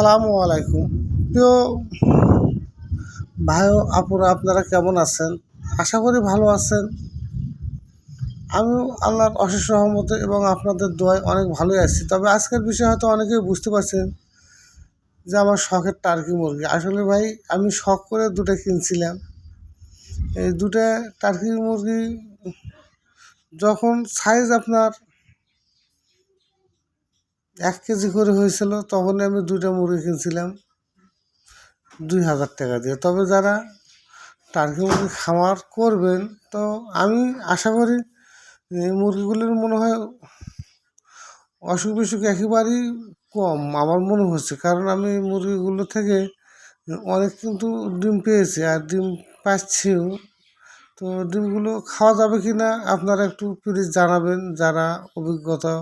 আসসালামু আলাইকুম। প্রিয় ভাই আপুরা, আপনারা কেমন আছেন? আশা করি ভালো আছেন। আমিও আল্লাহর অশেষ রহমতে এবং আপনাদের দোয়ায় অনেক ভালোই আছি। তবে আজকের বিষয়ে হয়তো অনেকেই বুঝতে পারছেন যে আমার শখের টার্কি মুরগি। আসলে ভাই, আমি শখ করে দুটো কিনছিলাম। এই দুটো টার্কি মুরগি যখন সাইজ আপনার এক কেজি করে হয়েছিল, তখনই আমি দুইটা মুরগি কিনছিলাম, দুই হাজার টাকা দিয়ে। তবে যারা টার্কি মুরগি খামার করবেন, তো আমি আশা করি মুরগিগুলির মনে হয় অসুখ বিসুখ একেবারেই কম, আমার মনে হচ্ছে। কারণ আমি মুরগিগুলো থেকে অনেক কিন্তু ডিম পেয়েছি আর ডিম পাচ্ছিও তো ডিমগুলো খাওয়া যাবে কি না আপনারা একটু প্লিজ জানাবেন, যারা অভিজ্ঞতা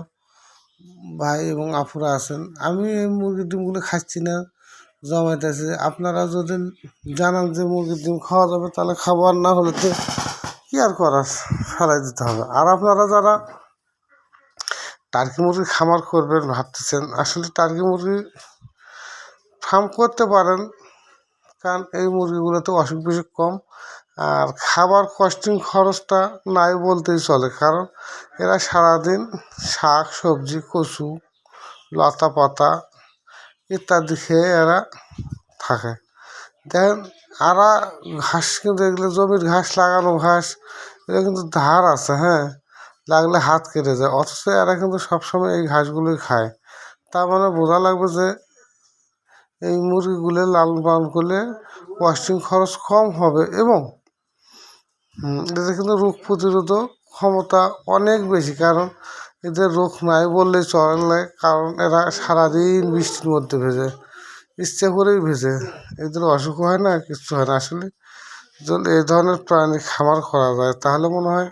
ভাই এবং আপুরা আছেন, আমি এই মুরগির ডিমগুলো খাচ্ছি না জমাইতেছে আপনারা যদি জানান যে মুরগির ডিম খাওয়া যাবে, তাহলে খাবার না হলে তো কী আর করার, ফেলাই দিতে হবে। আর আপনারা যারা টার্কি মুরগি খামার করবেন ভাবতেছেন, আসলে টার্কি মুরগি ফার্ম করতে পারেন, কারণ এই মুরগিগুলোতে অসুখ বিসুখ কম। আর খাবার কস্টিং খরচটা নাই বলতেই চলে, কারণ এরা সারাদিন শাক, সবজি, কচু, লতা পাতা ইত্যাদি খেয়ে এরা থাকে। দেখেন আরা ঘাস কিন্তু এগুলো জমির ঘাস, লাগানো ঘাস এটা কিন্তু ধার আছে হ্যাঁ লাগলে হাত কেটে যায়, অথচ এরা কিন্তু সবসময় এই ঘাসগুলোই খায়। তার মানে বোঝা লাগবে যে এই মুরগিগুলো লালন পালন করলে কস্টিং খরচ কম হবে এবং এদের কিন্তু রোগ প্রতিরোধক ক্ষমতা অনেক বেশি, কারণ এদের রোগ নাই বললেই চলে কারণ এরা সারাদিন বৃষ্টির মধ্যে ভেজে, ইচ্ছে করেই ভেজে, এদের অসুখ হয় না, কিচ্ছু হয় না। আসলে যদি এই ধরনের প্রাণী খামার করা যায়, তাহলে মনে হয়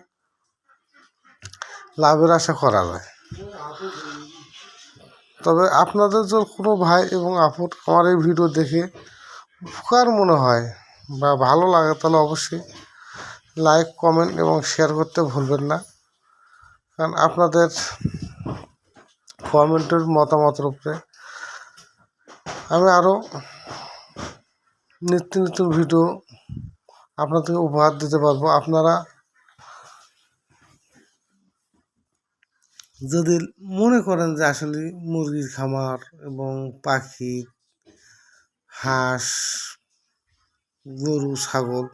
লাভের আশা করা যায়। তবে আপনাদের যদি কোনো ভাই এবং আপুর আমার এই ভিডিও দেখে উপকার মনে হয় বা ভালো লাগে, তাহলে অবশ্যই লাইক, কমেন্ট এবং শেয়ার করতে ভুলবেন না। কারণ আপনাদের কমেন্টের মতামতের উপরে আমি আরও নিত্য নতুন ভিডিও আপনাদেরকে উপহার দিতে পারব। আপনারা যদি মনে করেন যে আসলে মুরগির খামার এবং পাখি, হাঁস, গরু, ছাগল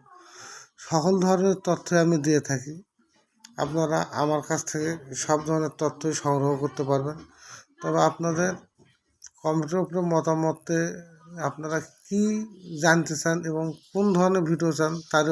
সকল ধরনের তথ্য আমি দিয়ে থাকি। আপনারা আমার কাছ থেকে সব ধরনের তথ্যই সংগ্রহ করতে পারবেন। তবে আপনাদের কম্পিউটার উপরে মতামতে আপনারা কী জানতে চান এবং কোন ধরনের ভিডিও চান তার